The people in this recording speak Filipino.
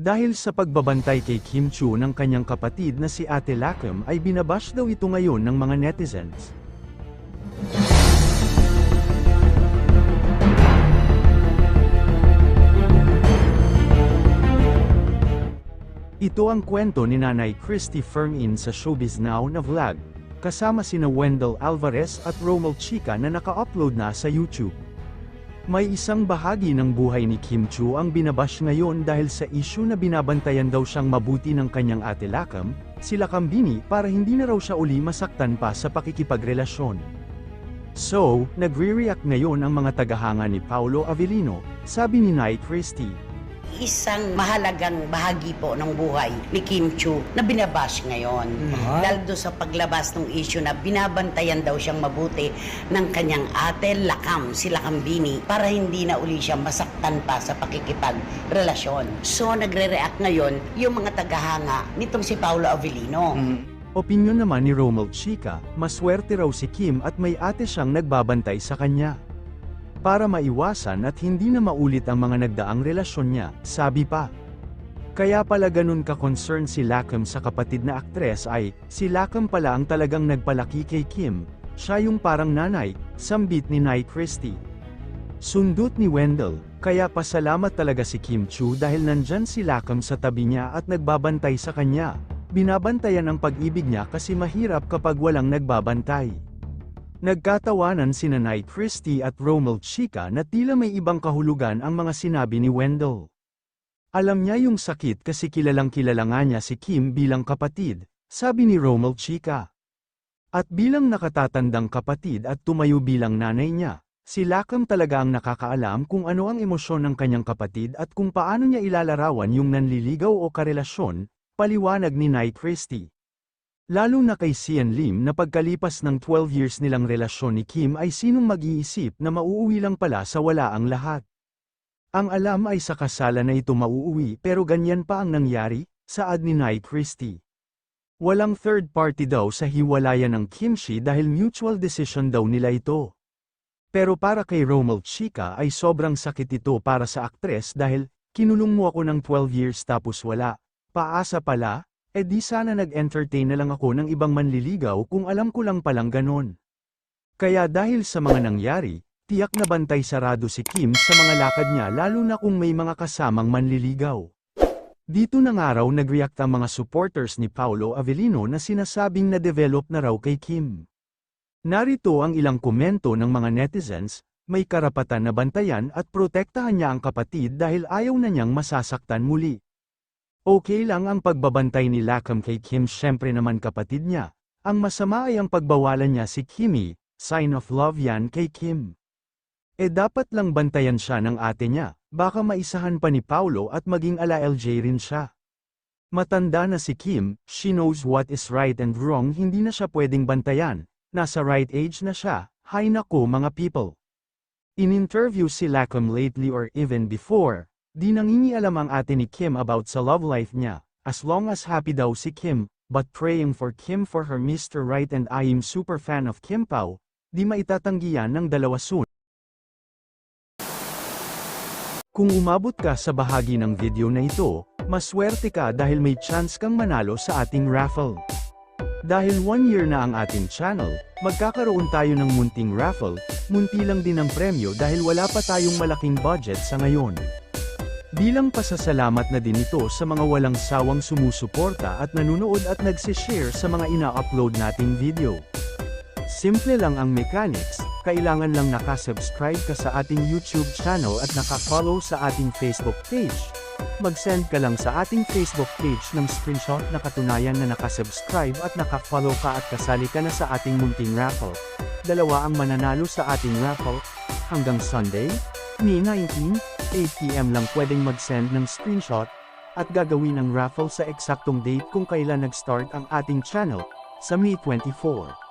Dahil sa pagbabantay kay Kim Chu ng kanyang kapatid na si Ate Lakem ay binabash daw ito ngayon ng mga netizens. Ito ang kwento ni Nanay Christy Fermin sa Showbiz Now na vlog, kasama sina Wendell Alvarez at Romel Chica na naka-upload na sa YouTube. May isang bahagi ng buhay ni Kim Chu ang binabash ngayon dahil sa issue na binabantayan daw siyang mabuti ng kanyang ate Lakam, sila Kambini para hindi na raw siya uli masaktan pa sa pakikipagrelasyon. So, nagre-react ngayon ang mga tagahanga ni Paulo Avellino, sabi ni Nay Christy. Isang mahalagang bahagi po ng buhay ni Kim Chu na binabash ngayon. Dahil doon sa paglabas ng issue na binabantayan daw siyang mabuti ng kanyang ate Lakam, si Lakambini, para hindi na uli siya masaktan pa sa pakikipagrelasyon. So nagre-react ngayon yung mga tagahanga nitong si Paolo Avellino. Opinyon naman ni Romel Chica, maswerte raw si Kim at may ate siyang nagbabantay sa kanya. Para maiwasan at hindi na maulit ang mga nagdaang relasyon niya, sabi pa. Kaya pala ganun ka-concern si Lakem sa kapatid na aktres ay, si Lakem pala ang talagang nagpalaki kay Kim, siya yung parang nanay, sambit ni Nay Christie. Sundot ni Wendell, kaya pasalamat talaga si Kim Chu dahil nandyan si Lakem sa tabi niya at nagbabantay sa kanya. Binabantayan ang pag-ibig niya kasi mahirap kapag walang nagbabantay. Nagkatawanan si Nanay Christie at Romel Chica na tila may ibang kahulugan ang mga sinabi ni Wendell. Alam niya yung sakit kasi kilalang kilala nga niya si Kim bilang kapatid, sabi ni Romel Chica. At bilang nakatatandang kapatid at tumayo bilang nanay niya, si Lakam talaga ang nakakaalam kung ano ang emosyon ng kanyang kapatid at kung paano niya ilalarawan yung nanliligaw o karelasyon, paliwanag ni Nay Christie. Lalo na kay Sian Lim na pagkalipas ng 12 years nilang relasyon ni Kim ay sinong mag-iisip na mauuwi lang pala sa wala ang lahat. Ang alam ay sa kasalan na ito mauuwi pero ganyan pa ang nangyari, saad ni Nay Christie. Walang third party daw sa hiwalayan ng Kimchi dahil mutual decision daw nila ito. Pero para kay Romel Chica ay sobrang sakit ito para sa aktres dahil, kinulong mo ako ng 12 years tapos wala, paasa pala, eh di sana nag-entertain na lang ako ng ibang manliligaw kung alam ko lang palang ganon. Kaya dahil sa mga nangyari, tiyak na bantay sarado si Kim sa mga lakad niya lalo na kung may mga kasamang manliligaw. Dito na nga raw nag-react ang mga supporters ni Paulo Avellino na sinasabing na-develop na raw kay Kim. Narito ang ilang komento ng mga netizens, may karapatan na bantayan at protektahan niya ang kapatid dahil ayaw na niyang masasaktan muli. Okay lang ang pagbabantay ni Lakam kay Kim syempre naman kapatid niya. Ang masama ay ang pagbawalan niya si Kimi, sign of love yan kay Kim. E dapat lang bantayan siya ng ate niya, baka maisahan pa ni Paulo at maging ala LJ rin siya. Matanda na si Kim, she knows what is right and wrong hindi na siya pwedeng bantayan, nasa right age na siya, hay nako mga people. In-interview si Lakam lately or even before, Di nangingialam ang ate ni Kim about sa love life niya, as long as happy daw si Kim, but praying for Kim for her Mr. Right and I am super fan of Kim Pao, di maitatanggihan ng dalawa soon. Kung umabot ka sa bahagi ng video na ito, maswerte ka dahil may chance kang manalo sa ating raffle. Dahil one year na ang ating channel, magkakaroon tayo ng munting raffle, munti lang din ang premyo dahil wala pa tayong malaking budget sa ngayon. Bilang pasasalamat na din ito sa mga walang sawang sumusuporta at nanunood at nagsishare sa mga ina-upload nating video. Simple lang ang mechanics, kailangan lang nakasubscribe ka sa ating YouTube channel at nakafollow sa ating Facebook page. Mag-send ka lang sa ating Facebook page ng screenshot na katunayan na nakasubscribe at nakafollow ka at kasali ka na sa ating munting raffle. Dalawa ang mananalo sa ating raffle. Hanggang Sunday, May 19, 8pm lang pwedeng mag-send ng screenshot, at gagawin ang raffle sa eksaktong date kung kailan nag-start ang ating channel, sa May 24.